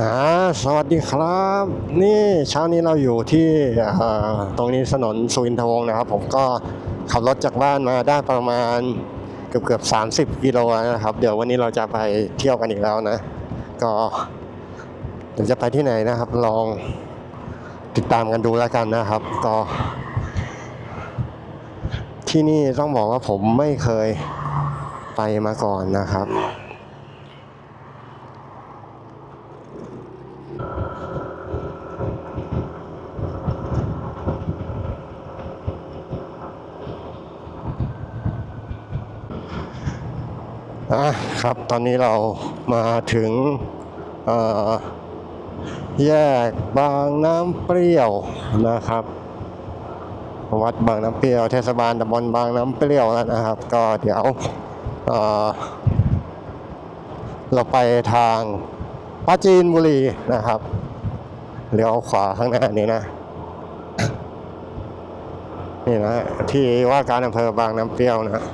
อ่าสวัสดีครับ นี่เช้านี้เราอยู่ที่ตรงนี้ถนนสุวินทวงศ์นะครับ ผมก็ขับรถจากบ้านมาได้ประมาณเกือบเกือบสามสิบกิโลนะครับ เดี๋ยววันนี้เราจะไปเที่ยวกันอีกแล้วนะ ก็เดี๋ยวจะไปที่ไหนนะครับ ลองติดตามกันดูแล้วกันนะครับ ก็ ที่นี่ต้องบอกว่าผมไม่เคยไปมาก่อนนะครับ อะครับตอนนี้เรามาถึงแยกบางน้ำเปรี้ยวนะครับ วัดบางน้ำเปรี้ยว เทศบาลตำบลบางน้ำเปรี้ยวแล้วนะครับ ก็เดี๋ยวเเราไปทางปราจีนบุรีนะครับเลี้ยวขวาข้างหน้านี้นะ นี่นะที่ว่าการอำเภอบางน้ำเปรี้ยวนะ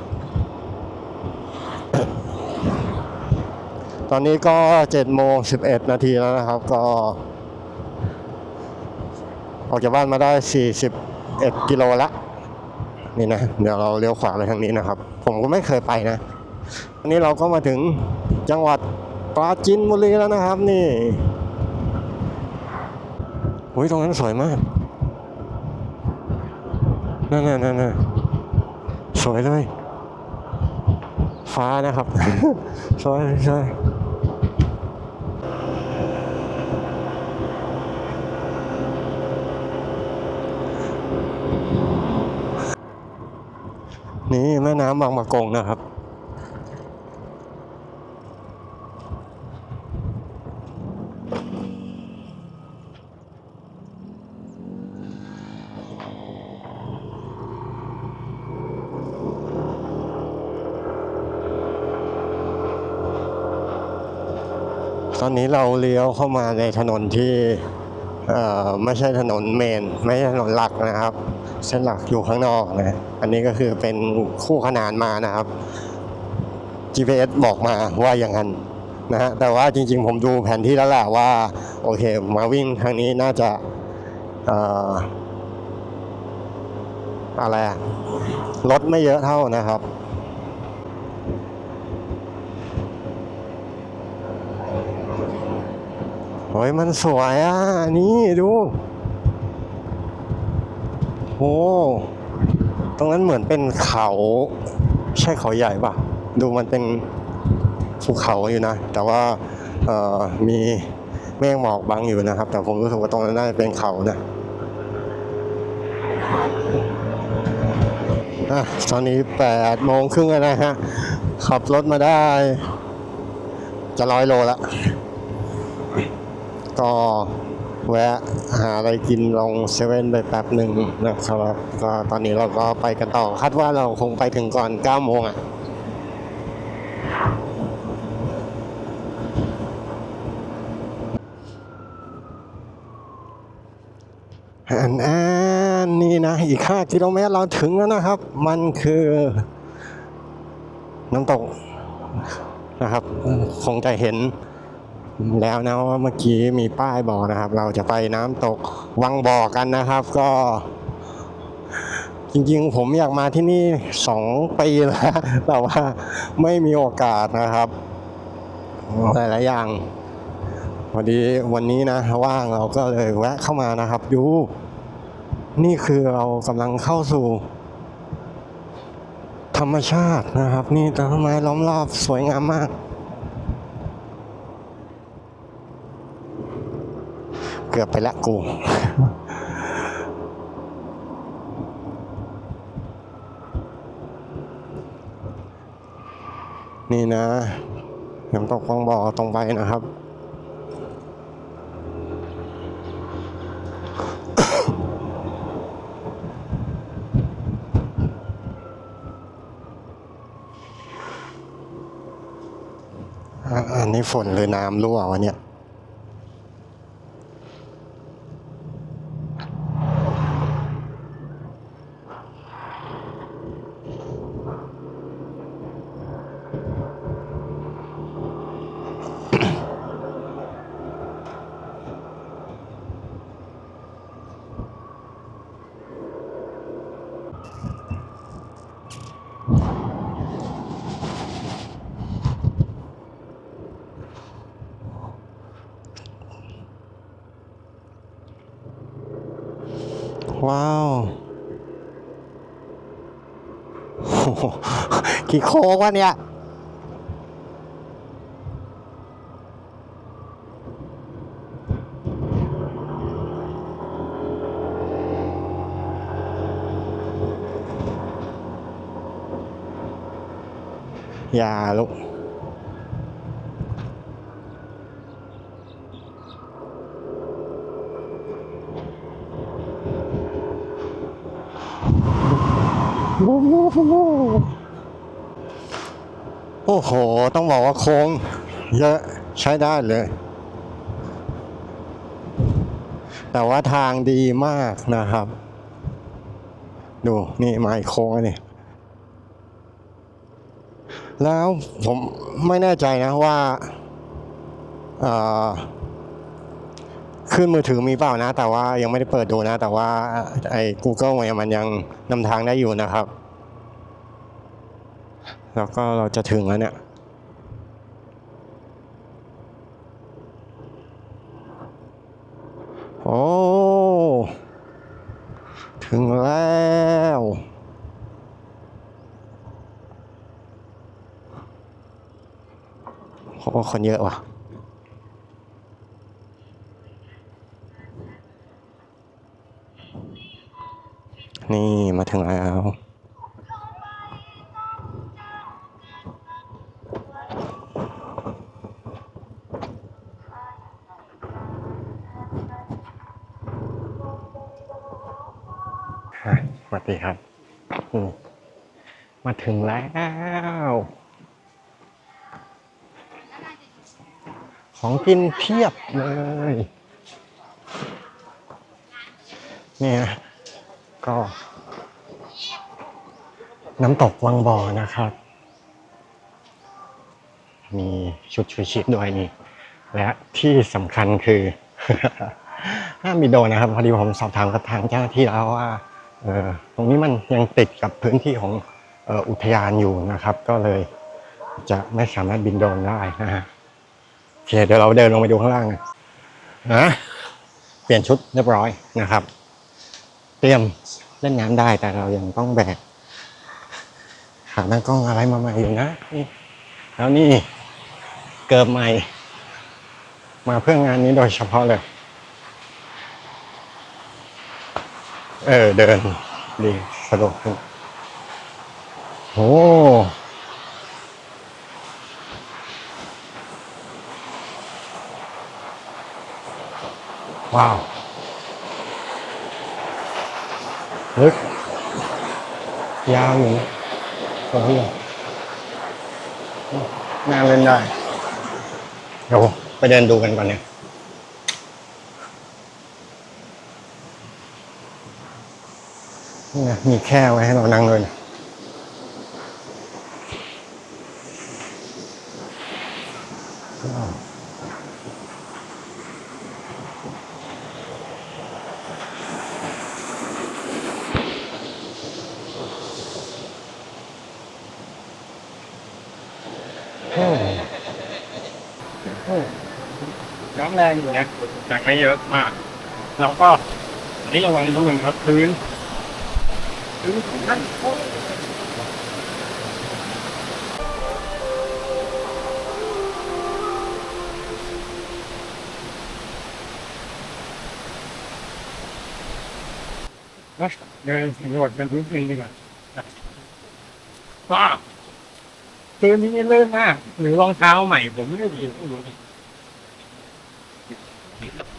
ตอนนี้ก็เจ็ดโมงสิบเอ็ดนาทีแล้วนะครับ ก็ ออกจากบ้านมาได้สี่สิบเอ็ดกิโลละนี่นะ เดี๋ยวเราเลี้ยวขวาไปทางนี้นะครับ ผมก็ไม่เคยไปนะอันนี้เราก็มาถึงจังหวัดปราจีนบุรีแล้วนะครับ นี่อุ้ยตรงนั้นสวยมากนั่นๆนั่นสวยเลย ฟ้านะครับ สวยสวย นี่แม่น้ำบางปะกงนะครับ ตอนนี้เราเลี้ยวเข้ามาในถนนที่ ไม่ใช่ถนนเมน ไม่ใช่ถนนหลักนะครับ เส้นหลักอยู่ข้างนอกนะอันนี้ก็คือเป็นคู่ขนานมานะครับ GPS บอกมาว่าอย่างนั้นนะฮะแต่ว่าจริงๆผมดูแผนที่แล้วแหละว่า โอเค มาวิ่งทางนี้น่าจะออะไรรถไม่เยอะเท่านะครับ โอ้ยมันสวยอะ นี่ดูโอ้ตรงนั้นเหมือนเป็นเขา ใช่เขาใหญ่ป่ะ ดูมันเป็นภูเขาอยู่นะ แต่ว่ามีเมฆหมอกบังอยู่นะครับ แต่ผมรู้สึกว่าตรงนั้นน่าจะเป็นเขานะอะตอนนี้แปดโมงครึ่งแล้วนะฮะ ขับรถมาได้ จะร้อยโลละ ก็แวะหาอะไรกินลองเซเว่นไปแป๊บหนึ่งนะครับก็ตอนนี้เราก็ไปกันต่อคาดว่าเราคงไปถึงก่อน9โมงอะอันอันนี่นะ อีก5กิโลเมตรเราถึงแล้วนะครับ มันคือ น้ำตกนะครับ คงจะเห็น แล้วนะว่าเมื่อกี้มีป้ายบอกนะครับ เราจะไปน้ำตกวังบ่อกันนะครับก็ จริงๆ ผมอยากมาที่นี่สองปีแล้วแต่ว่าไม่มีโอกาสนะครับหลายๆอย่างพอดีวันนี้นะว่างเราก็เลยแวะเข้ามานะครับ ดู นี่คือเรากำลังเข้าสู่ ธรรมชาตินะครับ นี่ต้นไม้ล้อมรอบสวยงามมาก เกือบไปละกูนี่นะน้ำตกวังบ่อตรงไปนะครับอะอันนี้ฝนหรือน้ำรั่ววะเนี่ย กี่โค้งวะเนี่ยอย่าลูกโอ้โห อ้โห ต้องบอกว่าโค้งเยอะใช้ได้เลย แต่ว่าทางดีมากนะครับ ดูนี่มาอีกโค้งนี่แล้วผมไม่แน่ใจนะว่าขึ้นมือถือมีเปล่านะ แต่ว่ายังไม่ได้เปิดดูนะ แต่ว่าไอ้ Google มันยังนำทางได้อยู่นะครับ แล้วก็เราจะถึงแล้วเนี่ยโอ้ถึงแล้วโอ้คนเยอะว่ะนี่มาถึงแล้ว สวัสดีครับมาถึงแล้ว ของกินเพียบเลยเนี่ยก็ น้ำตกวังบ่อนะครับ มีชุดชูชีพด้วยนี่ และที่สำคัญคือ ห้ามมีโดนนะครับ พอดีผมสอบถามกับทางเจ้าหน้าที่แล้วว่า ตรงนี้มันยังติดกับพื้นที่ของอุทยานอยู่นะครับ ก็เลยจะไม่สามารถบินโดรนได้นะฮะโอเคเดี๋ยวเราเดินลงไปดูข้างล่างนะนะเปลี่ยนชุดเรียบร้อยนะครับ เตรียมเล่นน้ำได้แต่เรายังต้องแบกขาตั้งกล้องอะไรมาใหม่อยู่นะนี่แล้วนี่เกิบใหม่ มาเพื่องานนี้โดยเฉพาะเลย เออ เดินดีสะดวกขึ้นโอ้ว้าวลึกยาวอยู่นะโอ้โหน่าเล่นได้ เดี๋ยวไปเดินดูกันก่อนเนี่ย นะมีแค่ไว้ให้เรานั่งเลยนะน้ำแรงอยู่นะแต่ไม่เยอะมาก แล้วก็นนี้ระวังนิดนึงครับพื้น พื้นของท่านนะเดินสำรวจเป็นพื้นที่ดีกว่านะว้าพื้นนี้เลื่นมาก หรือรองเท้าใหม่ ผมไม่ได้ดี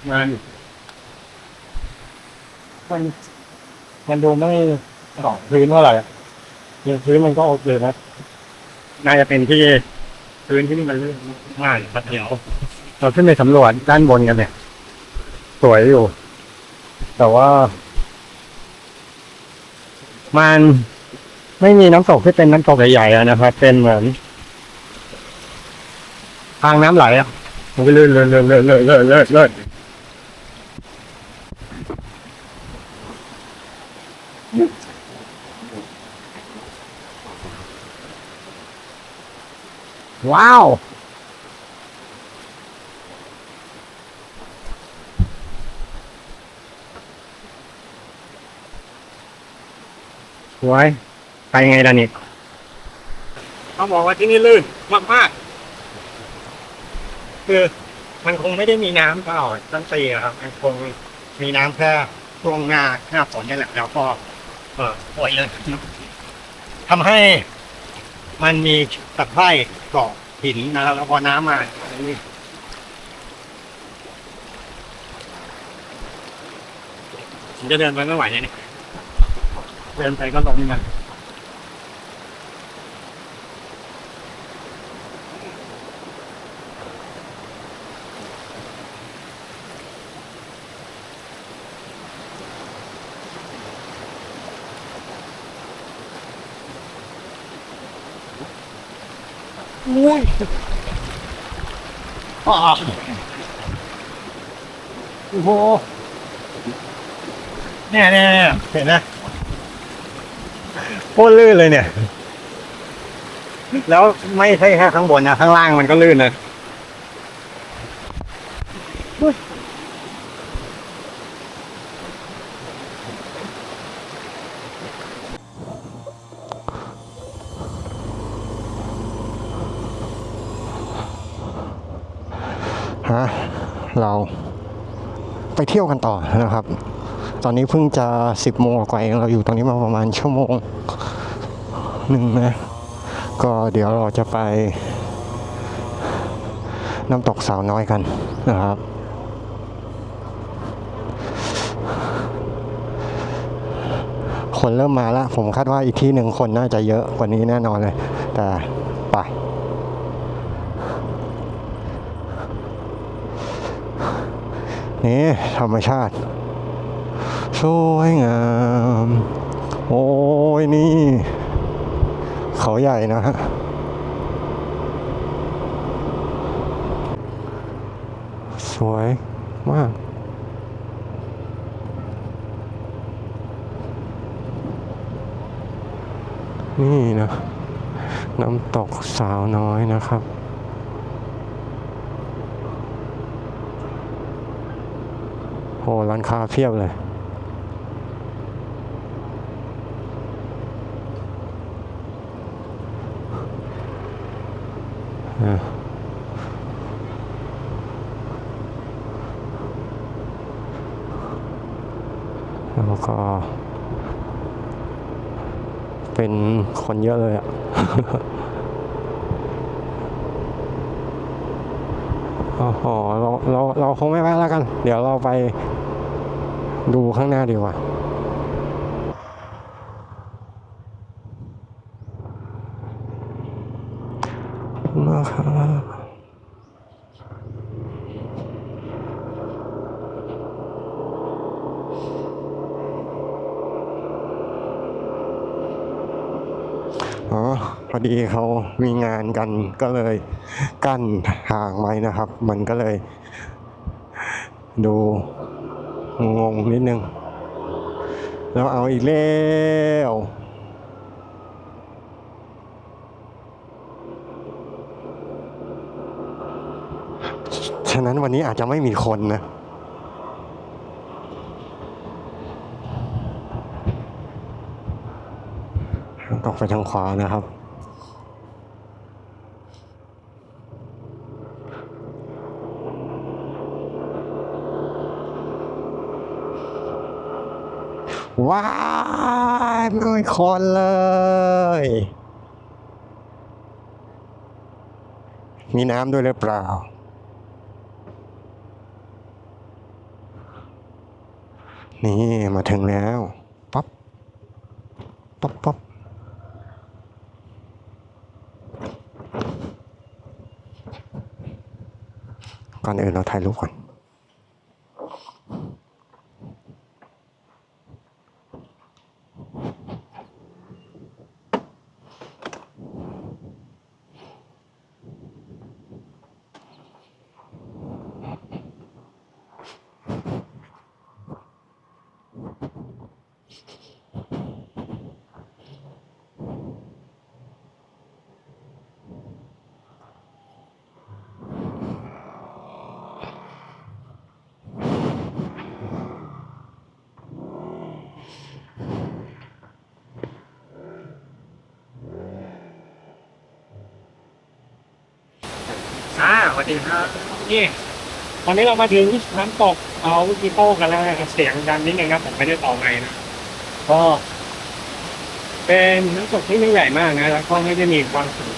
มันมันมันดูไม่ สองพื้นเท่าไหร่อะยังพื้นมันก็โอเคนะ น่าจะเป็นที่พื้นที่นี่มันลื่นมากพัดเดียวเราขึ้นไปสำรวจด้านบนกันเนี่ย สวยอยู่ แต่ว่า มันไม่มีน้ำตกที่เป็นน้ำตกใหญ่ๆอะนะครับ เป็นเหมือน ทางน้ำไหลอะมันก็เลื่อนเลื่อนเลื่อนเลื่อนเลื่อนเลื่อนเลื่อนเลื่อน ว้าวนสวย ไปยังไงล่ะนี่เขาบอกว่าที่นี่ลื่นมากมากๆคือมันคงไม่ได้มีน้ำตลอดทั้งปีอะครับมันคงมีน้ำแค่ช่วงหน้าหน้าฝนนี่แหละแล้วก็เออปล่อยเลยทำให้มันมีตะไคร่เกาะ หินนะครับแล้วพอน้ำมานี่ผมจะเดินไปไม่ไหวเลยเนี่ยเดินไปก็ลงน อ้ยอาโอ้โหเนี่ยเนี่ยเนี่ยเห็นนะโคตรลื่นเลยเนี่ย แล้วไม่ใช่แค่ข้างบนนะ ข้างล่างมันก็ลื่นเลย ฮะเราไปเที่ยวกันต่อนะครับ ตอนนี้เพิ่งจะสิบโมงกว่าเองเราอยู่ตรงนี้มาประมาณชั่วโมงหนึ่งนะ ก็เดี๋ยวเราจะไปน้ำตกสาวน้อยกันนะครับคนเริ่มมาแล้วผมคาดว่าอีกที่หนึ่งคนน่าจะเยอะกว่านี้แน่นอนเลย แต่ไป นี่ธรรมชาติ สวยงาม โอ้ยนี่ เขาใหญ่นะฮะสวยมากนี่นะ น้ำตกสาวน้อยนะครับ โหร้านค้าเพียบเลย แล้วก็เป็นคนเยอะเลยอะ อ๋อเราเราเราคงไม่แวะแล้วกัน เดี๋ยวเราไปดูข้างหน้าดีกว่านะครับอ๋อ พอ ดีเขามีงานกันก็เลยกั้นทางไว้นะครับ มันก็เลย ดูงงนิดนึง แล้วเอาอีกแล้วฉะนั้นวันนี้อาจจะไม่มีคนนะตกไปทางขวานะครับ ว้ายไม่คนเลย มีน้ำด้วยหรือเปล่า นี่มาถึงแล้วป๊อปป๊อปป๊อปก่อนอื่นเราถ่ายรูปก่อน วัสดีครับนี่ตอนนี้เรามาถึงน้ำตกเอาอีโต้กันแล้วนะครับเสียงดังนิดนึงนะผมไม่ได้ต่อไงนะก็เป็นน้ำตกที่ไม่ใหญ่มากนะแล้วก็ไม่ได้มีความสูง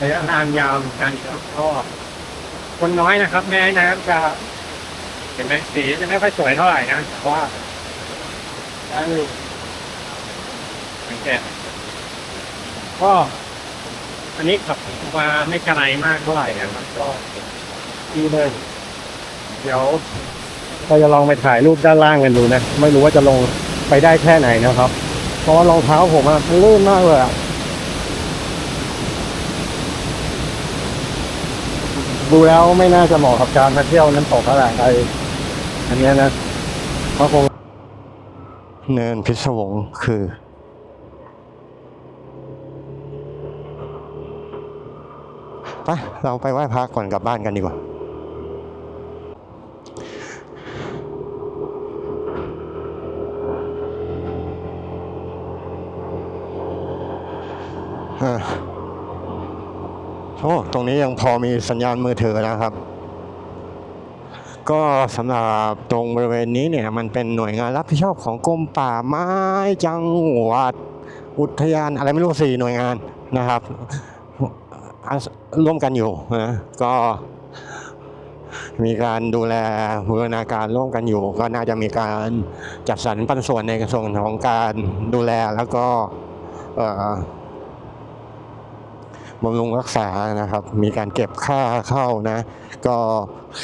ระยะทางยาวเหมือนกันครับก็คนน้อยนะครับ แม้น้ำจะเห็นไหมสีจะไม่ค่อยสวยเท่าไหร่นะแต่ว่าดังเกตก็ อันนี้ขับมาไม่ไกลมากเท่าไหร่นะครับก็ดีเลยเดี๋ยวเราจะลองไปถ่ายรูปด้านล่างกันดูนะ ไม่รู้ว่าจะลงไปได้แค่ไหนนะครับ เพราะว่ารองเท้าผมอะมันลื่นมากเลยอะดูแล้วไม่น่าจะเหมาะกับการมาเที่ยวน้ำตกเท่าไหร่ไออันเนี้ยนะเพราะคงเนินพิศวงคือ ไปเราไปไหว้พระก่อนกลับบ้านกันดีกว่าโอ้ตรงนี้ยังพอมีสัญญาณมือถือนะครับ ก็สำหรับตรงบริเวณนี้เนี่ยมันเป็นหน่วยงานรับผิดชอบของกรมป่าไม้จังหวัดอุทยานอะไรไม่รู้สี่หน่วยงานนะครับ ร่วมกันอยู่นะก็มีการดูแลบูรณาการร่วมกันอยู่ ก็น่าจะมีการจัดสรรปันส่วนในกระทรวงของการดูแลแล้วก็ บำรุงรักษานะครับ มีการเก็บค่าเข้านะ ก็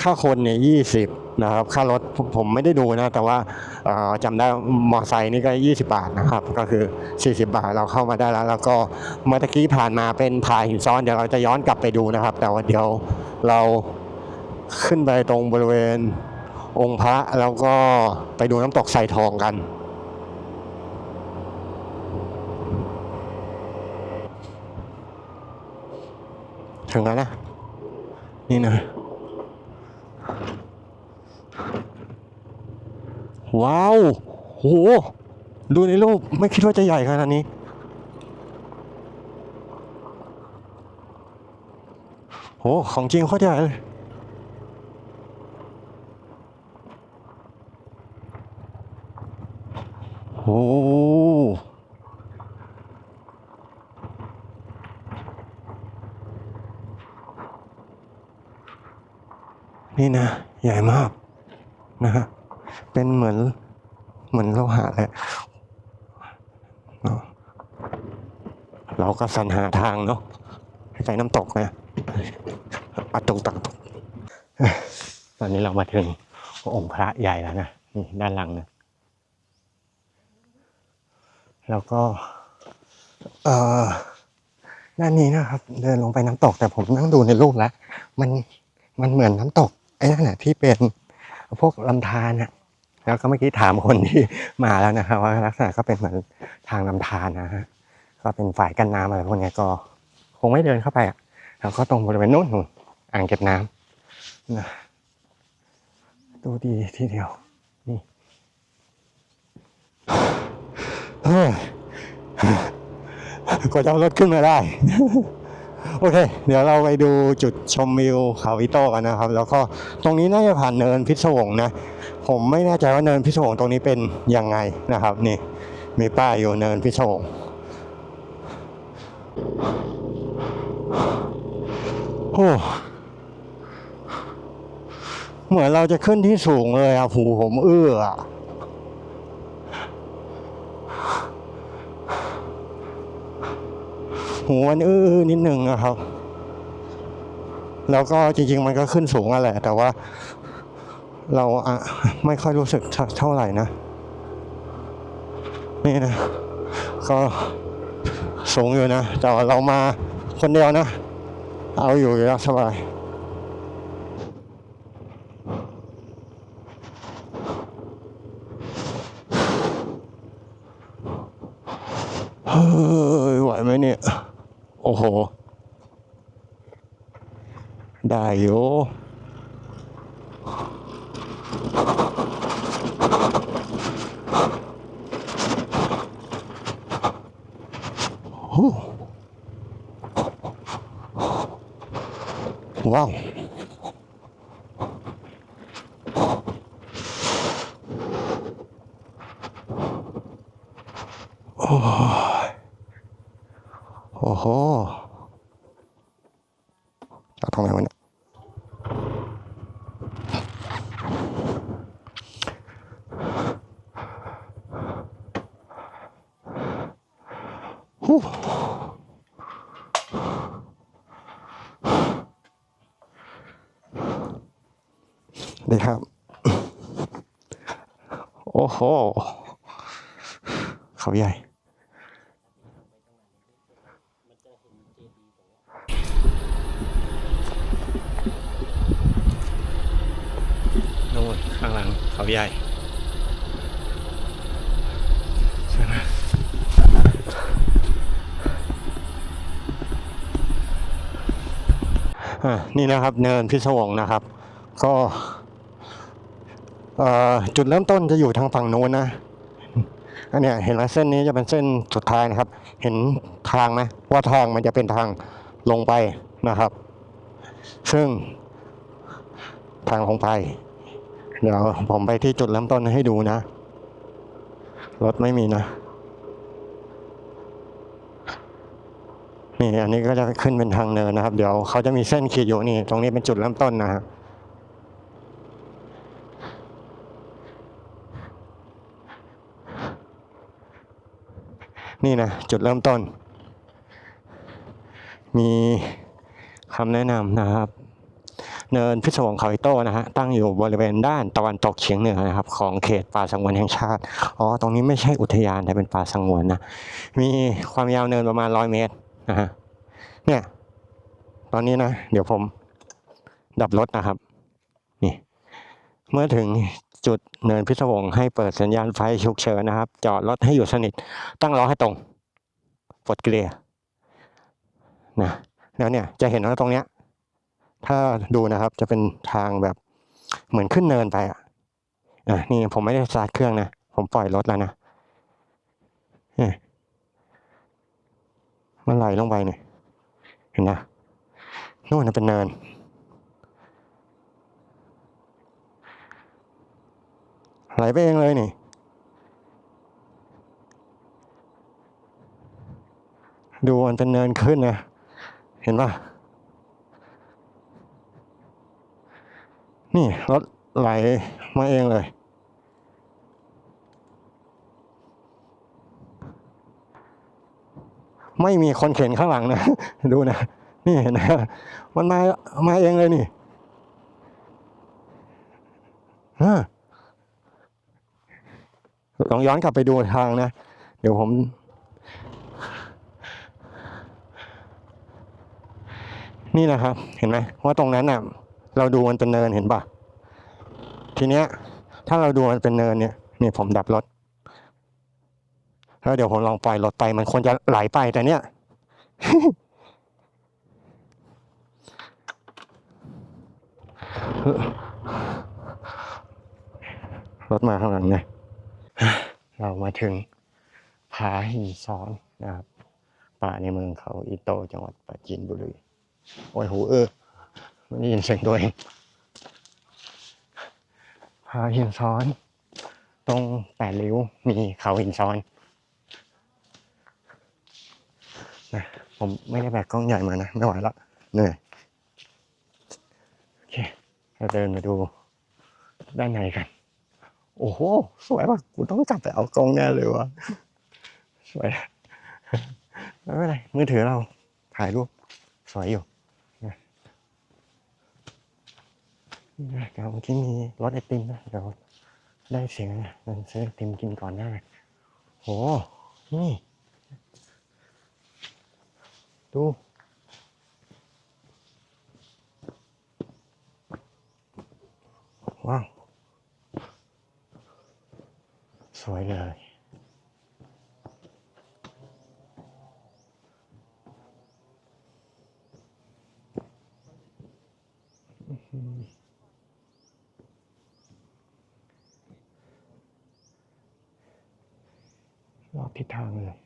ค่าคนเนี่ยยี่สิบนะครับ ค่ารถผมไม่ได้ดูนะ แต่ว่าจำได้มอไซค์นี่ก็ 20 บาทนะครับ ก็คือ 40 บาทเราเข้ามาได้แล้ว แล้วก็เมื่อกี้ผ่านมาเป็นผาหินซ้อนเดี๋ยวเราจะย้อนกลับไปดูนะครับ แต่ว่าเดี๋ยวเราขึ้นไปตรงบริเวณองค์พระแล้วก็ไปดูน้ำตกใส่ทองกัน ถึงแล้วนะนี่นะ ว้าวโหดูในรูปไม่คิดว่าจะใหญ่ขนาดนี้ โห ของจริงโคตรใหญ่เลย โห นี่นะ ใหญ่มากนะฮะเป็นเหมือนเหมือนโลหะเลยเนาะเราก็สรรหาทางเนาะให้ไปน้ำตกนะอัดตรงตักตกตอนนี้เรามาถึงองค์พระใหญ่แล้วนะนี่ด้านหลังนะแล้วก็ เอ่อด้านนี้นะครับ เดินลงไปน้ำตกแต่ผมนั่งดูในรูปแล้ว มันมันเหมือนน้ำตก ไอ้นั่นแหละที่เป็นพวกลำธารน่ะแล้วก็เมื่อกี้ถามคนที่มาแล้วนะครับว่าลักษณะก็เป็นเหมือนทางลำธารนะฮะก็เป็นฝ่ายกันน้ำอะไรพวกนี้ก็คงไม่เดินเข้าไปอะแล้วก็ตรงบริเวณนู้นนู่นอ่างเก็บน้ำนะดูดีทีเดียวนี่เฮ้ยกว่าจะเอารถขึ้นมาได้ โอเค เดี๋ยวเราไปดูจุดชมวิวเขาอิโต้กันนะครับ แล้วก็ตรงนี้น่าจะผ่านเนินพิศวงนะ ผมไม่แน่ใจว่าเนินพิศวงตรงนี้เป็นยังไงนะครับ นี่มีป้ายอยู่เนินพิศวงโอ้เหมือนเราจะขึ้นที่สูงเลยอะหูผมเอื้ออะ หูมันอื้อๆนิดนึงนะครับ แล้วก็จริงๆมันก็ขึ้นสูงอะแหละ แต่ว่าเราอะไม่ค่อยรู้สึกเท่าไหร่นะ นี่นะ ก็สูงอยู่นะ แต่เรามาคนเดียวนะ เอาอยู่อยู่แล้วสบาย ได้อยู่ว้าว โอ้โหเขาใหญ่นู่นข้างหลังเขาใหญ่ใช่ไหมอะนี่นะครับเนินพิศวงนะครับ ก็เอ่อ จุดเริ่มต้นจะอยู่ทางฝั่งโน้นนะอันเนี้ยเห็นไหมเส้นนี้จะเป็นเส้นสุดท้ายนะครับ เห็นทางไหมว่าทางมันจะเป็นทางลงไปนะครับ ซึ่งทางลงไป เดี๋ยวผมไปที่จุดเริ่มต้นให้ดูนะ รถไม่มีนะ นี่อันนี้ก็จะขึ้นเป็นทางเนินนะครับ เดี๋ยวเขาจะมีเส้นขีดอยู่นี่ ตรงนี้เป็นจุดเริ่มต้นนะฮะ นี่นะจุดเริ่มต้น มีคำแนะนำนะครับ เนินพิศวงเขาอิโต้นะฮะตั้งอยู่บริเวณด้านตะวันตกเฉียงเหนือนะครับ ของเขตป่าสงวนแห่งชาติอ๋อตรงนี้ไม่ใช่อุทยานแต่เป็นป่าสงวนนะมีความยาวเนินประมาณร้อยเมตรนะฮะเนี่ยตอนนี้นะ เดี๋ยวผมดับรถนะครับ นี่ เมื่อถึง จุดเนินพิศวงให้เปิดสัญญาณไฟฉุกเฉินนะครับ จอดรถให้อยู่สนิท ตั้งล้อให้ตรงปลดเกลียนะแล้วเนี่ยจะเห็นว่าตรงเนี้ย ถ้าดูนะครับจะเป็นทางแบบเหมือนขึ้นเนินไปอะอะนี่ผมไม่ได้สตาร์ทเครื่องนะ ผมปล่อยรถแล้วนะเนี่ยมันไหลลงไปเนี่ยเห็นนะนู่นเป็นเนิน ไหลไปเองเลยนี่ดูมันเป็นเนินขึ้นนะ เห็นป่ะ นี่รถไหลมาเองเลย ไม่มีคนเข็นข้างหลังนะ ดูนะ นี่เห็นนะมันมา มาเองเลยนี่ฮะ ลองย้อนกลับไปดูทางนะ เดี๋ยวผม นี่นะครับ เห็นไหมว่าตรงนั้นน่ะ เราดูมันเป็นเนินเห็นป่ะทีเนี้ย ถ้าเราดูมันเป็นเนินเนี่ยนี่ผมดับรถแล้วเดี๋ยวผมลองปล่อยรถไปมันควรจะไหลไปแต่เนี้ยรถมาข้างหลังเนี่ย เรามาถึงผาหินซ้อนนะครับ ป่าในเมืองเขาอิโตจังหวัดปราจีนบุรี โอ้ยหูเออไม่ได้ยินเสียงตัวเองผาหินซ้อน ตรงแปดริ้วมีเขาหินซ้อนนะผมไม่ได้แบกกล้องใหญ่มานะ ไม่ไหวละเหนื่อยโอเคเราเดินมาดูด้านในกัน โอ้โห สวยว่ะกูต้องกลับไปเอากล้องแน่เลยวะสวยอะไม่เป็นไรมือถือเราถ่ายรูปสวยอยู่นะนี่นะเดี๋ยวเมื่อกี้มีรถไอติมนะเดี๋ยวได้เสียงนะเดินซื้อไอติมกินก่อนหน้าโหนี่ ดูว้าว สวยเลย รอบทิศทางเลย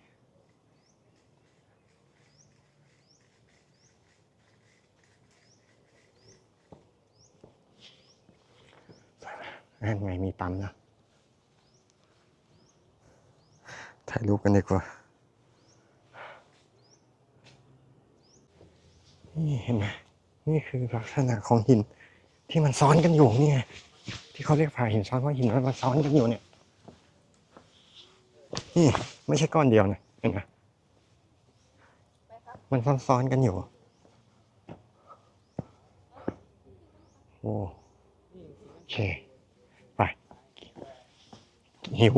นั่นไงมีปั๊มนะ ถ่ายรูปกันดีกว่า นี่เห็นไหมนี่คือลักษณะของหินที่มันซ้อนกันอยู่นี่ไงที่เขาเรียกผาหินซ้อนเพราะหินมันมาซ้อนกันอยู่เนี่ย นี่ไม่ใช่ก้อนเดียวนะเห็นไหมมันซ้อนๆกันอยู่ โอ้โอเค ไป หิว